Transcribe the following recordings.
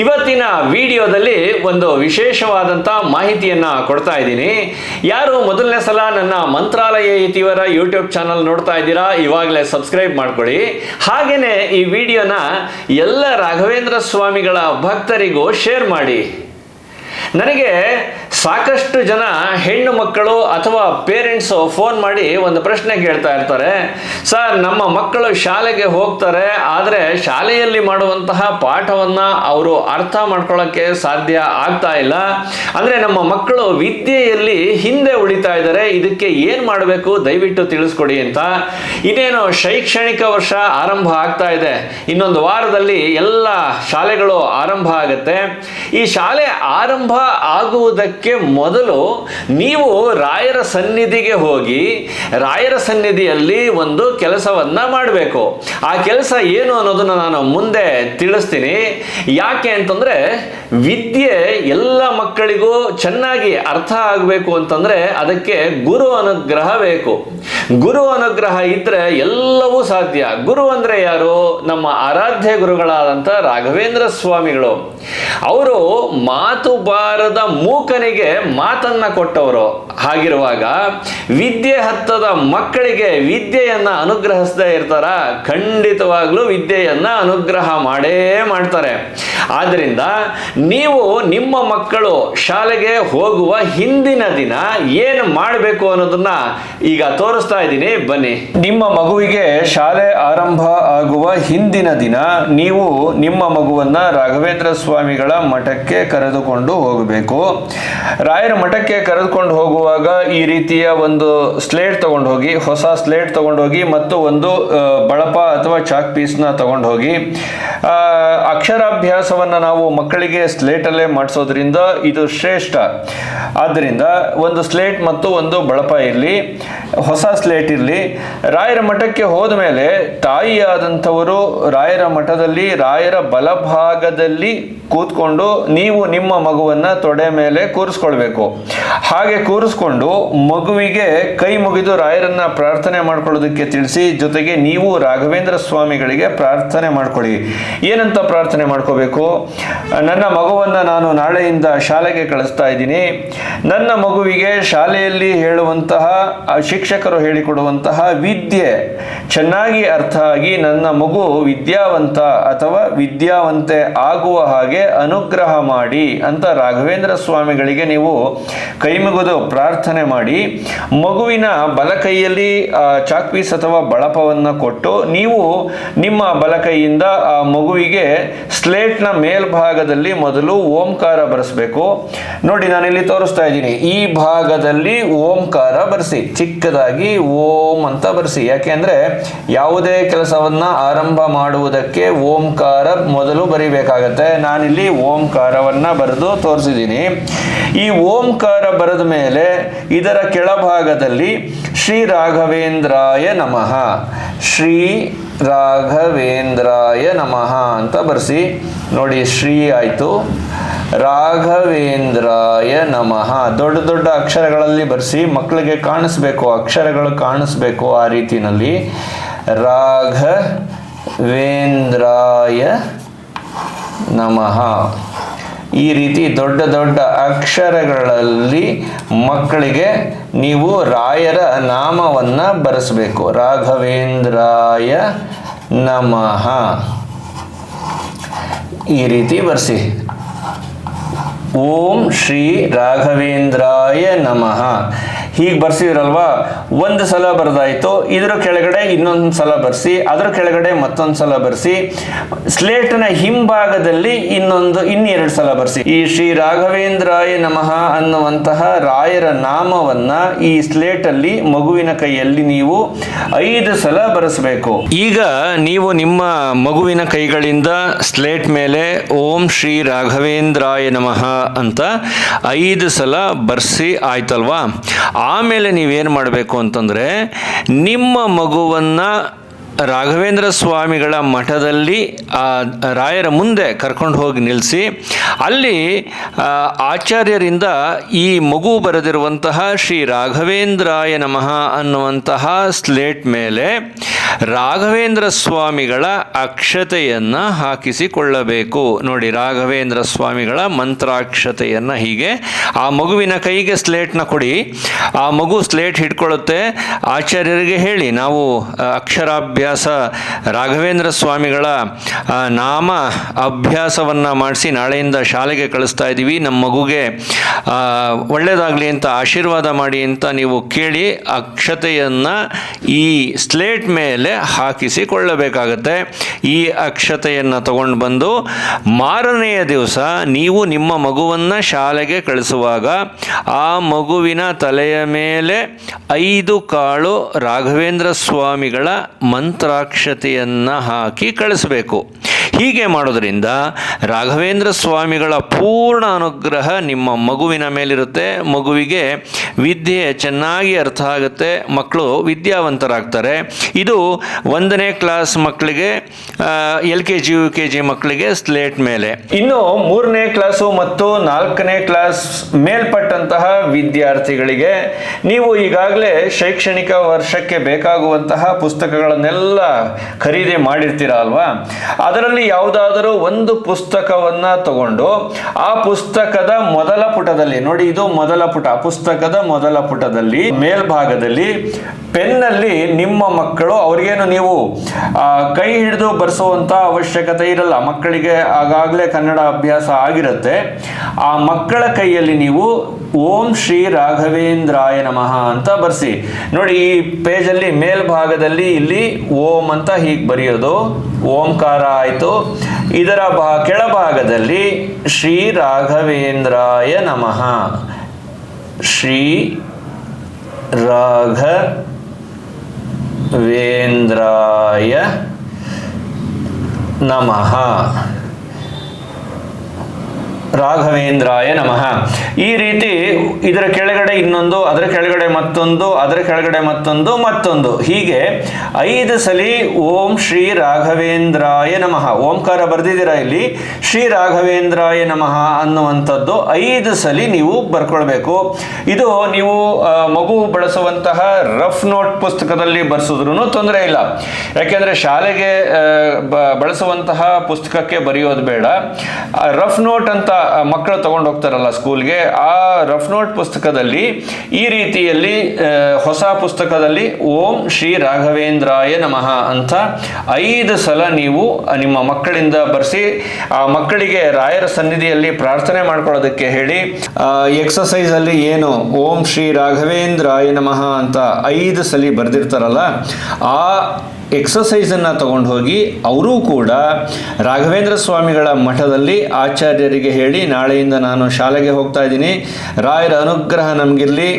ಇವತ್ತಿನ ವಿಡಿಯೋದಲ್ಲಿ ಒಂದು ವಿಶೇಷವಾದಂಥ ಮಾಹಿತಿಯನ್ನು ಕೊಡ್ತಾ ಇದ್ದೀನಿ. ಯಾರು ಮೊದಲನೇ ಸಲ ನನ್ನ ಮಂತ್ರಾಲಯ ಇತಿವರ ಯೂಟ್ಯೂಬ್ ಚಾನಲ್ ನೋಡ್ತಾ ಇದ್ದೀರಾ, ಇವಾಗಲೇ ಸಬ್ಸ್ಕ್ರೈಬ್ ಮಾಡ್ಕೊಳ್ಳಿ. ಹಾಗೆಯೇ ಈ ವಿಡಿಯೋನ ಎಲ್ಲ ರಾಘವೇಂದ್ರ ಸ್ವಾಮಿಗಳ ಭಕ್ತರಿಗೂ ಶೇರ್ ಮಾಡಿ. ನನಗೆ ಸಾಕಷ್ಟು ಜನ ಹೆಣ್ಣು ಮಕ್ಕಳು ಅಥವಾ ಪೇರೆಂಟ್ಸು ಫೋನ್ ಮಾಡಿ ಒಂದು ಪ್ರಶ್ನೆ ಕೇಳ್ತಾ ಇರ್ತಾರೆ. ಸರ್, ನಮ್ಮ ಮಕ್ಕಳು ಶಾಲೆಗೆ ಹೋಗ್ತಾರೆ, ಆದರೆ ಶಾಲೆಯಲ್ಲಿ ಮಾಡುವಂತಹ ಪಾಠವನ್ನು ಅವರು ಅರ್ಥ ಮಾಡ್ಕೊಳ್ಳೋಕ್ಕೆ ಸಾಧ್ಯ ಆಗ್ತಾ ಇಲ್ಲ. ಅಂದರೆ ನಮ್ಮ ಮಕ್ಕಳು ವಿದ್ಯೆಯಲ್ಲಿ ಹಿಂದೆ ಉಳಿತಾ ಇದ್ದಾರೆ, ಇದಕ್ಕೆ ಏನು ಮಾಡಬೇಕು ದಯವಿಟ್ಟು ತಿಳಿಸ್ಕೊಡಿ ಅಂತ. ಇನ್ನೇನು ಶೈಕ್ಷಣಿಕ ವರ್ಷ ಆರಂಭ ಆಗ್ತಾ ಇದೆ. ಇನ್ನೊಂದು ವಾರದಲ್ಲಿ ಎಲ್ಲ ಶಾಲೆಗಳು ಆರಂಭ ಆಗುತ್ತೆ. ಈ ಶಾಲೆ ಆರಂಭ ಆಗುವುದಕ್ಕೆ ಮೊದಲು ನೀವು ರಾಯರ ಸನ್ನಿಧಿಗೆ ಹೋಗಿ ರಾಯರ ಸನ್ನಿಧಿಯಲ್ಲಿ ಒಂದು ಕೆಲಸವನ್ನ ಮಾಡಬೇಕು. ಆ ಕೆಲಸ ಏನು ಅನ್ನೋದನ್ನ ನಾನು ಮುಂದೆ ತಿಳಿಸ್ತೀನಿ. ಯಾಕೆ ಅಂತಂದ್ರೆ ವಿದ್ಯೆ ಎಲ್ಲ ಮಕ್ಕಳಿಗೂ ಚೆನ್ನಾಗಿ ಅರ್ಥ ಆಗಬೇಕು ಅಂತಂದ್ರೆ ಅದಕ್ಕೆ ಗುರು ಅನುಗ್ರಹ ಬೇಕು. ಗುರು ಅನುಗ್ರಹ ಇದ್ರೆ ಎಲ್ಲವೂ ಸಾಧ್ಯ. ಗುರು ಅಂದ್ರೆ ಯಾರು? ನಮ್ಮ ಆರಾಧ್ಯ ಗುರುಗಳಾದಂಥ ರಾಘವೇಂದ್ರ ಸ್ವಾಮಿಗಳು. ಅವರು ಮಾತು ಬಾರದ ಮೂಕನಿಗೆ ಮಾತನ್ನ ಕೊಟ್ಟವರು ಹಾಗಿರುವಾಗ ವಿದ್ಯೆ ಹತ್ತದ ಮಕ್ಕಳಿಗೆ ವಿದ್ಯೆಯನ್ನ ಅನುಗ್ರಹಿಸದೇ ಇರ್ತಾರ, ಖಂಡಿತವಾಗ್ಲೂ ವಿದ್ಯೆಯನ್ನ ಅನುಗ್ರಹ ಮಾಡೇ ಮಾಡ್ತಾರೆ. ಆದ್ರಿಂದ ನೀವು ನಿಮ್ಮ ಮಕ್ಕಳು ಶಾಲೆಗೆ ಹೋಗುವ ಹಿಂದಿನ ದಿನ ಏನು ಮಾಡಬೇಕು ಅನ್ನೋದನ್ನ ಈಗ ತೋರಿಸ್ತಾ ಇದ್ದೀನಿ. ಬನ್ನಿ. ನಿಮ್ಮ ಮಗುವಿಗೆ ಶಾಲೆ ಆರಂಭ ಆಗುವ ಹಿಂದಿನ ದಿನ ನೀವು ನಿಮ್ಮ ಮಗುವನ್ನ ರಾಘವೇಂದ್ರ ಸ್ವಾಮಿಗಳ ಮಠಕ್ಕೆ ಕರೆದುಕೊಂಡು ಹೋಗಬೇಕು. ರಾಯರ ಮಠಕ್ಕೆ ಕರೆದುಕೊಂಡು ಹೋಗುವಾಗ ಈ ರೀತಿಯ ಒಂದು ಸ್ಲೇಟ್ ತಗೊಂಡು ಹೋಗಿ ಹೊಸ ಸ್ಲೇಟ್ ತಗೊಂಡು ಹೋಗಿ ಮತ್ತು ಒಂದು ಬಳಪ ಅಥವಾ ಚಾಕ್ ಪೀಸ್ನ ತಗೊಂಡು ಹೋಗಿ ಅಕ್ಷರಾಭ್ಯಾಸವನ್ನು ನಾವು ಮಕ್ಕಳಿಗೆ ಸ್ಲೇಟಲ್ಲೇ ಮಾಡಿಸೋದ್ರಿಂದ ಇದು ಶ್ರೇಷ್ಠ. ಆದ್ದರಿಂದ ಒಂದು ಸ್ಲೇಟ್ ಮತ್ತು ಒಂದು ಬಳಪ ಇರಲಿ, ಹೊಸ ಸ್ಲೇಟ್ ಇರಲಿ. ರಾಯರ ಮಠಕ್ಕೆ ಹೋದ ಮೇಲೆ ತಾಯಿಯಾದಂಥವರು ರಾಯರ ಮಠದಲ್ಲಿ, ರಾಯರ ಬಲಭಾಗದಲ್ಲಿ ಕೂತ್ಕೊಂಡು ನೀವು ನಿಮ್ಮ ಮಗುವನ್ನ ತೊಡೆ ಮೇಲೆ ಕೂರಿಸ್ಕೊಳ್ಬೇಕು. ಹಾಗೆ ಕೂರಿಸ್ಕೊಂಡು ಮಗುವಿಗೆ ಕೈ ಮುಗಿದು ರಾಯರನ್ನ ಪ್ರಾರ್ಥನೆ ಮಾಡ್ಕೊಳ್ಳೋದಕ್ಕೆ ತಿಳಿಸಿ, ಜೊತೆಗೆ ನೀವು ರಾಘವೇಂದ್ರ ಸ್ವಾಮಿಗಳಿಗೆ ಪ್ರಾರ್ಥನೆ ಮಾಡ್ಕೊಳ್ಳಿ. ಏನಂತ ಪ್ರಾರ್ಥನೆ ಮಾಡ್ಕೋಬೇಕು? ನನ್ನ ಮಗುವನ್ನ ನಾನು ನಾಳೆಯಿಂದ ಶಾಲೆಗೆ ಕಳಿಸ್ತಾ ಇದ್ದೀನಿ. ನನ್ನ ಮಗುವಿಗೆ ಶಾಲೆಯಲ್ಲಿ ಹೇಳುವಂತಹ ಶಿಕ್ಷಕರು ಹೇಳಿಕೊಡುವಂತಹ ವಿದ್ಯೆ ಚೆನ್ನಾಗಿ ಅರ್ಥ ಆಗಿ ನನ್ನ ಮಗು ವಿದ್ಯಾವಂತ ಅಥವಾ ವಿದ್ಯಾವಂತೆ ಆಗುವ ಹಾಗೆ ಅನುಗ್ರಹ ಮಾಡಿ ಅಂತ ರಾಘವೇಂದ್ರ ಸ್ವಾಮಿಗಳಿಗೆ ನೀವು ಕೈ ಮುಗಿದು ಪ್ರಾರ್ಥನೆ ಮಾಡಿ ಮಗುವಿನ ಬಲಕೈಯಲ್ಲಿ ಚಾಕ್ಪೀಸ್ ಚಾಕ್ ಪೀಸ್ ಅಥವಾ ಬಳಪವನ್ನು ಕೊಟ್ಟು ನೀವು ನಿಮ್ಮ ಬಲಕೈಯಿಂದ, ಆ, ಮಗುವಿಗೆ ಸ್ಲೇಟ್ನ ಮೇಲ್ಭಾಗದಲ್ಲಿ ಮೊದಲು ಓಂಕಾರ ಬರೆಸಬೇಕು. ನೋಡಿ, ನಾನಿಲ್ಲಿ ತೋರಿಸ್ತಾ ಇದ್ದೀನಿ. ಈ ಭಾಗದಲ್ಲಿ ಓಂಕಾರ ಬರೆಸಿ, ಚಿಕ್ಕದಾಗಿ ಓಂ ಅಂತ ಬರೆಸಿ. ಯಾಕೆಂದ್ರೆ ಯಾವುದೇ ಕೆಲಸವನ್ನ ಆರಂಭ ಮಾಡುವುದಕ್ಕೆ ಓಂಕಾರ ಮೊದಲು ಬರಿಬೇಕಾಗತ್ತೆ. ನಾನಿಲ್ಲಿ ಓಂಕಾರವನ್ನ ಬರೆದು ತೋರಿಸಿದ್ದೀನಿ. ಈ ಓಂಕಾರ ಬರೆದ ಮೇಲೆ ಇದರ ಕೆಳಭಾಗದಲ್ಲಿ ಶ್ರೀ ರಾಘವೇಂದ್ರಾಯ ನಮಃ. ಶ್ರೀ ರಾಘವೇಂದ್ರಾಯ ನಮಃ ಅಂತ ಬರೆಸಿ. ನೋಡಿ, ಶ್ರೀ ಆಯಿತು. ರಾಘವೇಂದ್ರಾಯ ನಮಃ. ದೊಡ್ಡ ದೊಡ್ಡ ಅಕ್ಷರಗಳಲ್ಲಿ ಬರೆಸಿ ಮಕ್ಕಳಿಗೆ ಕಾಣಿಸ್ಬೇಕು, ಅಕ್ಷರಗಳು ಕಾಣಿಸ್ಬೇಕು ಆ ರೀತಿನಲ್ಲಿ ರಾಘವೇಂದ್ರಾಯ ನಮಃ. ಈ ರೀತಿ ದೊಡ್ಡ ದೊಡ್ಡ ಅಕ್ಷರಗಳಲ್ಲಿ ಮಕ್ಕಳಿಗೆ ನೀವು ರಾಯರ ನಾಮವನ್ನು ಬರೆಸಬೇಕು. ರಾಘವೇಂದ್ರಾಯ ನಮಃ. ಈ ರೀತಿ ಬರೆಸಿ. ಓಂ ಶ್ರೀ ರಾಘವೇಂದ್ರಾಯ ನಮಃ. ಹೀಗೆ ಬರ್ಸಿದ್ರಲ್ವಾ? ಒಂದು ಸಲ ಬರೆದಾಯಿತು, ಇದರ ಕೆಳಗಡೆ ಇನ್ನೊಂದು ಸಲ ಬರೆಸಿ, ಅದರ ಕೆಳಗಡೆ ಮತ್ತೊಂದು ಸಲ ಬರೆಸಿ, ಸ್ಲೇಟ್ನ ಹಿಂಭಾಗದಲ್ಲಿ ಇನ್ನೊಂದು, ಇನ್ನೆರಡು ಸಲ ಬರೆಸಿ. ಈ ಶ್ರೀ ರಾಘವೇಂದ್ರಾಯ ನಮಃ ಅನ್ನುವಂತಹ ರಾಯರ ನಾಮವನ್ನ ಈ ಸ್ಲೇಟಲ್ಲಿ ಮಗುವಿನ ಕೈಯಲ್ಲಿ ನೀವು ಐದು ಸಲ ಬರೆಸಬೇಕು. ಈಗ ನೀವು ನಿಮ್ಮ ಮಗುವಿನ ಕೈಗಳಿಂದ ಸ್ಲೇಟ್ ಮೇಲೆ ಓಂ ಶ್ರೀ ರಾಘವೇಂದ್ರಾಯ ನಮಃ ಅಂತ ಐದು ಸಲ ಬರ್ಸಿ ಆಯ್ತಲ್ವಾ? ಆಮೇಲೆ ನೀವೇನು ಮಾಡಬೇಕು ಅಂತಂದರೆ ನಿಮ್ಮ ಮಗುವನ್ನು ರಾಘವೇಂದ್ರ ಸ್ವಾಮಿಗಳ ಮಠದಲ್ಲಿ ಆ ರಾಯರ ಮುಂದೆ ಕರ್ಕೊಂಡು ಹೋಗಿ ನಿಲ್ಲಿಸಿ ಅಲ್ಲಿ ಆಚಾರ್ಯರಿಂದ ಈ ಮಗು ಬರೆದಿರುವಂತಹ ಶ್ರೀ ರಾಘವೇಂದ್ರಾಯ ನಮಃ ಅನ್ನುವಂತಹ ಸ್ಲೇಟ್ ಮೇಲೆ ರಾಘವೇಂದ್ರ ಸ್ವಾಮಿಗಳ ಅಕ್ಷತೆಯನ್ನು ಹಾಕಿಸಿಕೊಳ್ಳಬೇಕು. ನೋಡಿ ರಾಘವೇಂದ್ರ ಸ್ವಾಮಿಗಳ ಮಂತ್ರಾಕ್ಷತೆಯನ್ನು ಹೀಗೆ ಆ ಮಗುವಿನ ಕೈಗೆ ಸ್ಲೇಟ್ನ ಕೊಡಿ. ಆ ಮಗು ಸ್ಲೇಟ್ ಹಿಡ್ಕೊಳ್ಳುತ್ತೆ ಆಚಾರ್ಯರಿಗೆ ಹೇಳಿ ನಾವು ಆ, ಅಕ್ಷರಾಭ್ಯಾಸ ರಾಘವೇಂದ್ರ ಸ್ವಾಮಿಗಳ ನಾಮ ಅಭ್ಯಾಸವನ್ನು ಮಾಡಿಸಿ ನಾಳೆಯಿಂದ ಶಾಲೆಗೆ ಕಳಿಸ್ತಾ ಇದ್ದೀವಿ ನಮ್ಮ ಮಗುಗೆ ಒಳ್ಳೆಯದಾಗಲಿ ಅಂತ ಆಶೀರ್ವಾದ ಮಾಡಿ ಅಂತ ನೀವು ಕೇಳಿ ಅಕ್ಷತೆಯನ್ನು ಈ ಸ್ಲೇಟ್ ಮೇಲೆ ಹಾಕಿಸಿಕೊಳ್ಳಬೇಕಾಗತ್ತೆ. ಈ ಅಕ್ಷತೆಯನ್ನು ತಗೊಂಡು ಬಂದು ಮಾರನೆಯ ದಿವಸ ನೀವು ನಿಮ್ಮ ಮಗುವನ್ನು ಶಾಲೆಗೆ ಕಳಿಸುವಾಗ ಆ ಮಗುವಿನ ತಲೆಯ ಮೇಲೆ ಐದು ಕಾಳು ರಾಘವೇಂದ್ರ ಸ್ವಾಮಿಗಳ ಮಂತ್ರಾಕ್ಷತೆಯನ್ನು ಹಾಕಿ ಕಳಿಸಬೇಕು. ಹೀಗೆ ಮಾಡೋದ್ರಿಂದ ರಾಘವೇಂದ್ರ ಸ್ವಾಮಿಗಳ ಪೂರ್ಣ ಅನುಗ್ರಹ ನಿಮ್ಮ ಮಗುವಿನ ಮೇಲಿರುತ್ತೆ. ಮಗುವಿಗೆ ವಿದ್ಯೆ ಚೆನ್ನಾಗಿ ಅರ್ಥ ಆಗುತ್ತೆ. ಮಕ್ಕಳು ವಿದ್ಯಾವಂತರಾಗ್ತಾರೆ. ಇದು ಒಂದನೇ ಕ್ಲಾಸ್ ಮಕ್ಕಳಿಗೆ L K G, U K G ಮಕ್ಕಳಿಗೆ ಸ್ಲೇಟ್ ಮೇಲೆ. ಇನ್ನು ಮೂರನೇ ಕ್ಲಾಸು ಮತ್ತು ನಾಲ್ಕನೇ ಕ್ಲಾಸ್ ಮೇಲ್ಪಟ್ಟಂತಹ ವಿದ್ಯಾರ್ಥಿಗಳಿಗೆ ನೀವು ಈಗಾಗಲೇ ಶೈಕ್ಷಣಿಕ ವರ್ಷಕ್ಕೆ ಬೇಕಾಗುವಂತಹ ಪುಸ್ತಕಗಳನ್ನೆಲ್ಲ ಖರೀದಿ ಮಾಡಿರ್ತೀರ ಅಲ್ವಾ? ಅದರಲ್ಲಿ ಯಾವುದಾದರೂ ಒಂದು ಪುಸ್ತಕವನ್ನ ತಗೊಂಡು ಆ ಪುಸ್ತಕದ ಮೊದಲ ಪುಟದಲ್ಲಿ, ನೋಡಿ ಇದು ಮೊದಲ ಪುಟ ಪುಸ್ತಕದ ಮೊದಲ ಪುಟದಲ್ಲಿ, ಮೇಲ್ಭಾಗದಲ್ಲಿ, ಪೆನ್ನಲ್ಲಿ ನಿಮ್ಮ ಮಕ್ಕಳು, ಅವ್ರಿಗೇನು ನೀವು ಕೈ ಹಿಡಿದು ಬರೆಸುವಂಥ ಅವಶ್ಯಕತೆ ಇರಲ್ಲ. ಮಕ್ಕಳಿಗೆ ಆಗಾಗಲೇ ಕನ್ನಡ ಅಭ್ಯಾಸ ಆಗಿರುತ್ತೆ. ಆ ಮಕ್ಕಳ ಕೈಯಲ್ಲಿ ನೀವು ಓಂ ಶ್ರೀ ರಾಘವೇಂದ್ರಾಯ ನಮಃ ಅಂತ ಬರ್ಸಿ. ನೋಡಿ, ಈ ಪೇಜಲ್ಲಿ ಮೇಲ್ಭಾಗದಲ್ಲಿ ಇಲ್ಲಿ ಓಂ ಅಂತ ಹೀಗೆ ಬರೆಯೋದು. ಓಂಕಾರ ಆಯಿತು. ಇದರ ಭಾ, ಕೆಳಭಾಗದಲ್ಲಿ ಶ್ರೀ ರಾಘವೇಂದ್ರಾಯ ನಮಃ. ಶ್ರೀ ರಾಘ ವೇಂದ್ರಾಯ ನಮಃ. ರಾಘವೇಂದ್ರಾಯ ನಮಃ. ಈ ರೀತಿ ಇದರ ಕೆಳಗಡೆ ಇನ್ನೊಂದು, ಅದರ ಕೆಳಗಡೆ ಮತ್ತೊಂದು, ಅದರ ಕೆಳಗಡೆ ಮತ್ತೊಂದು ಮತ್ತೊಂದು. ಹೀಗೆ ಐದು ಸಲಿ ಓಂ ಶ್ರೀ ರಾಘವೇಂದ್ರಾಯ ನಮಃ. ಓಂಕಾರ ಬರೆದಿದ್ದೀರಾ ಇಲ್ಲಿ? ಶ್ರೀ ರಾಘವೇಂದ್ರಾಯ ನಮಃ ಅನ್ನುವಂಥದ್ದು ಐದು ಸಲಿ ನೀವು ಬರ್ಕೊಳ್ಬೇಕು. ಇದು ನೀವು ಮಗು ಬಳಸುವಂತಹ ರಫ್ ನೋಟ್ ಪುಸ್ತಕದಲ್ಲಿ ಬರೆಸಿದ್ರು ತೊಂದರೆ ಇಲ್ಲ. ಯಾಕೆಂದ್ರೆ ಶಾಲೆಗೆ ಬಳಸುವಂತಹ ಪುಸ್ತಕಕ್ಕೆ ಬರೆಯೋದು ಬೇಡ. ರಫ್ ನೋಟ್ ಅಂತ ಮಕ್ಕಳು ತಗೊಂಡು ಹೋಗ್ತಾರಲ್ಲ ಸ್ಕೂಲ್ಗೆ ಆ ರಫ್ ನೋಟ್ ಪುಸ್ತಕದಲ್ಲಿ ಈ ರೀತಿಯಲ್ಲಿ ಹೊಸ ಪುಸ್ತಕದಲ್ಲಿ ಓಂ ಶ್ರೀ ರಾಘವೇಂದ್ರಾಯ ನಮಃ ಅಂತ ಐದು ಸಲ ನೀವು ನಿಮ್ಮ ಮಕ್ಕಳಿಂದ ಬರೆಸಿ, ಆ ಮಕ್ಕಳಿಗೆ ರಾಯರ ಸನ್ನಿಧಿಯಲ್ಲಿ ಪ್ರಾರ್ಥನೆ ಮಾಡ್ಕೊಳ್ಳೋದಕ್ಕೆ ಹೇಳಿ ಎಕ್ಸಸೈಸ್ ಅಲ್ಲಿ ಏನು? ಓಂ ಶ್ರೀ ರಾಘವೇಂದ್ರಾಯ ನಮಃ ಅಂತ ಐದು ಸಲಿ ಬರೆದಿರ್ತಾರಲ್ಲ ಆ ಎಕ್ಸಸೈಸನ್ನು ತಗೊಂಡು ಹೋಗಿ ಅವರೂ ಕೂಡ ರಾಘವೇಂದ್ರ ಸ್ವಾಮಿಗಳ ಮಠದಲ್ಲಿ ಆಚಾರ್ಯರಿಗೆ ಹೇಳಿ ನಾಳೆಯಿಂದ ನಾನು ಶಾಲೆಗೆ ಹೋಗ್ತಾ ಇದ್ದೀನಿ. ರಾಯರ ಅನುಗ್ರಹ ನಮಗಿರಲಿ.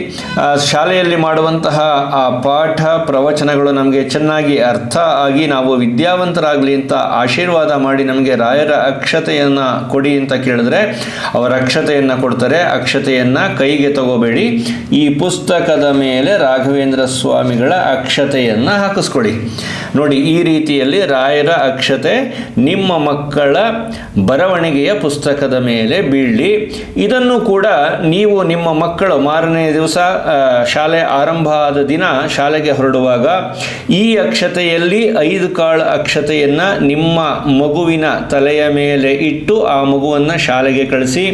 ಶಾಲೆಯಲ್ಲಿ ಮಾಡುವಂತಹ ಆ ಪಾಠ, ಪ್ರವಚನಗಳು ನಮಗೆ ಚೆನ್ನಾಗಿ ಅರ್ಥ ಆಗಿ ನಾವು ವಿದ್ಯಾವಂತರಾಗಲಿ ಅಂತ ಆಶೀರ್ವಾದ ಮಾಡಿ ನಮಗೆ ರಾಯರ ಅಕ್ಷತೆಯನ್ನು ಕೊಡಿ ಅಂತ ಕೇಳಿದ್ರೆ ಅವರ ಅಕ್ಷತೆಯನ್ನು ಕೊಡ್ತಾರೆ. ಅಕ್ಷತೆಯನ್ನು ಕೈಗೆ ತಗೋಬೇಡಿ. ಈ ಪುಸ್ತಕದ ಮೇಲೆ ರಾಘವೇಂದ್ರ ಸ್ವಾಮಿಗಳ ಅಕ್ಷತೆಯನ್ನು ಹಾಕಿಸ್ಕೊಡಿ. ನೋಡಿ, ಈ ರೀತಿಯಲ್ಲಿ ರಾಯರ ಅಕ್ಷತೆ ನಿಮ್ಮ ಮಕ್ಕಳ ಬರವಣಿಗೆಯ ಪುಸ್ತಕದ ಮೇಲೆ ಬೀಳಿ ಇದನ್ನು ಕೂಡ ನೀವು ನಿಮ್ಮ ಮಕ್ಕಳು ಮಾರನೇ ದಿವಸ ಶಾಲೆ ಆರಂಭ ಆದ ದಿನ ಶಾಲೆಗೆ ಹೊರಡುವಾಗ ಈ ಅಕ್ಷತೆಯಲ್ಲಿ ಐದು ಕಾಳು ಅಕ್ಷತೆಯನ್ನು ನಿಮ್ಮ ಮಗುವಿನ ತಲೆಯ ಮೇಲೆ ಇಟ್ಟು ಆ ಮಗುವನ್ನು ಶಾಲೆಗೆ ಕಳಿಸಿ.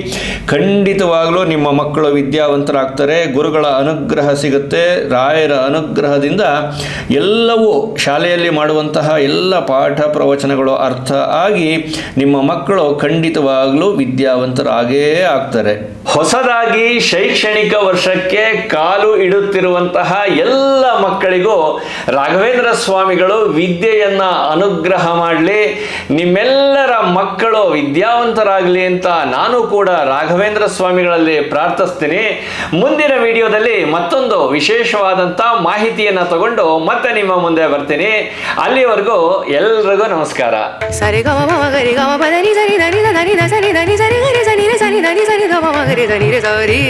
ಖಂಡಿತವಾಗಲೂ ನಿಮ್ಮ ಮಕ್ಕಳು ವಿದ್ಯಾವಂತರಾಗ್ತಾರೆ, ಗುರುಗಳ ಅನುಗ್ರಹ ಸಿಗುತ್ತೆ, ರಾಯರ ಅನುಗ್ರಹದಿಂದ ಎಲ್ಲವೂ ಶಾಲೆಯಲ್ಲಿ ಮಾಡುವಂತಹ ಎಲ್ಲ ಪಾಠ ಪ್ರವಚನಗಳು ಅರ್ಥ ಆಗಿ ನಿಮ್ಮ ಮಕ್ಕಳು ಖಂಡಿತವಾಗಲೂ ವಿದ್ಯಾವಂತರಾಗೇ ಆಗ್ತಾರೆ. ಹೊಸದಾಗಿ ಶೈಕ್ಷಣಿಕ ವರ್ಷಕ್ಕೆ ಕಾಲು ಇಡುತ್ತಿರುವಂತಹ ಎಲ್ಲ ಮಕ್ಕಳಿಗೂ ರಾಘವೇಂದ್ರ ಸ್ವಾಮಿಗಳು ವಿದ್ಯೆಯನ್ನ ಅನುಗ್ರಹ ಮಾಡಲಿ. ನಿಮ್ಮೆಲ್ಲರ ಮಕ್ಕಳು ವಿದ್ಯಾವಂತರಾಗಲಿ ಅಂತ ನಾನು ಕೂಡ ರಾಘವೇಂದ್ರ ಸ್ವಾಮಿಗಳಲ್ಲಿ ಪ್ರಾರ್ಥಿಸ್ತೀನಿ. ಮುಂದಿನ ವಿಡಿಯೋದಲ್ಲಿ ಮತ್ತೊಂದು ವಿಶೇಷವಾದಂಥ ಮಾಹಿತಿಯನ್ನು ತಗೊಂಡು ಮತ್ತೆ ನಿಮ್ಮ ಮುಂದೆ ಬರ್ತೀನಿ. ಅಲ್ಲಿವರೆಗೂ ಎಲ್ರಿಗೂ ನಮಸ್ಕಾರ ಸರಿ ಗಮ ಮಮ ಗರಿ ಸರಿ ಧನಿ ಧನಿ ಧ ಸರಿ ಧನಿ ಸರಿ ಗರಿ ಸನಿ ರೆ ಸನಿ ಧನಿ ಸರಿ ಗಮ ಮ ಗರಿ ಧನಿ ರೆ ಸರಿ